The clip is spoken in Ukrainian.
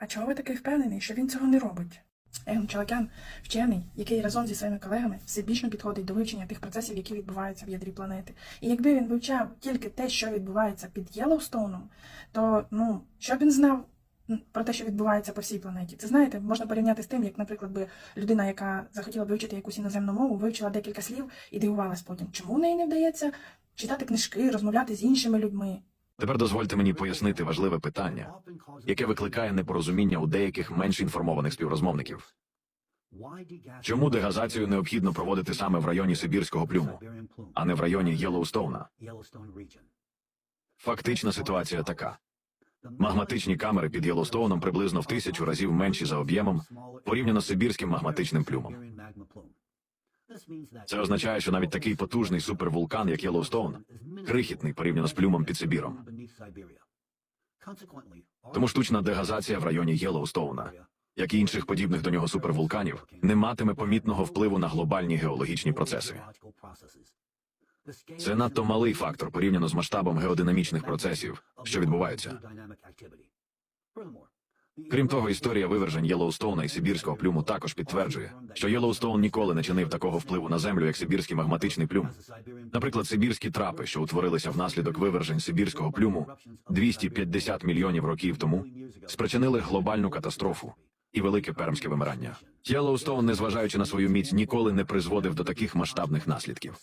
А чого ви такий впевнений, що він цього не робить? Егон Чалакян – вчений, який разом зі своїми колегами всебічно підходить до вивчення тих процесів, які відбуваються в ядрі планети. І якби він вивчав тільки те, що відбувається під Єлоустоуном, то ну що б він знав про те, що відбувається по всій планеті? Це знаєте, можна порівняти з тим, як, наприклад, би людина, яка захотіла б вивчити якусь іноземну мову, вивчила декілька слів і дивувалась потім, чому в неї не вдається читати книжки, розмовляти з іншими людьми. Тепер дозвольте мені пояснити важливе питання, яке викликає непорозуміння у деяких менш інформованих співрозмовників. Чому дегазацію необхідно проводити саме в районі Сибірського плюму, а не в районі Єлоустоуна? Фактична ситуація така: магматичні камери під Єлоустоуном приблизно в тисячу разів менші за об'ємом порівняно з сибірським магматичним плюмом. Це означає, що навіть такий потужний супервулкан, як Єлоустоун, крихітний порівняно з плюмом під Сибіром. Тому штучна дегазація в районі Єлоустоуна, як і інших подібних до нього супервулканів, не матиме помітного впливу на глобальні геологічні процеси. Це надто малий фактор порівняно з масштабом геодинамічних процесів, що відбуваються. Крім того, історія вивержень Єлоустоуна і Сибірського плюму також підтверджує, що Єлоустоун ніколи не чинив такого впливу на землю, як Сибірський магматичний плюм. Наприклад, сибірські трапи, що утворилися внаслідок вивержень Сибірського плюму 250 мільйонів років тому, спричинили глобальну катастрофу і велике пермське вимирання. Єлоустоун, незважаючи на свою міць, ніколи не призводив до таких масштабних наслідків.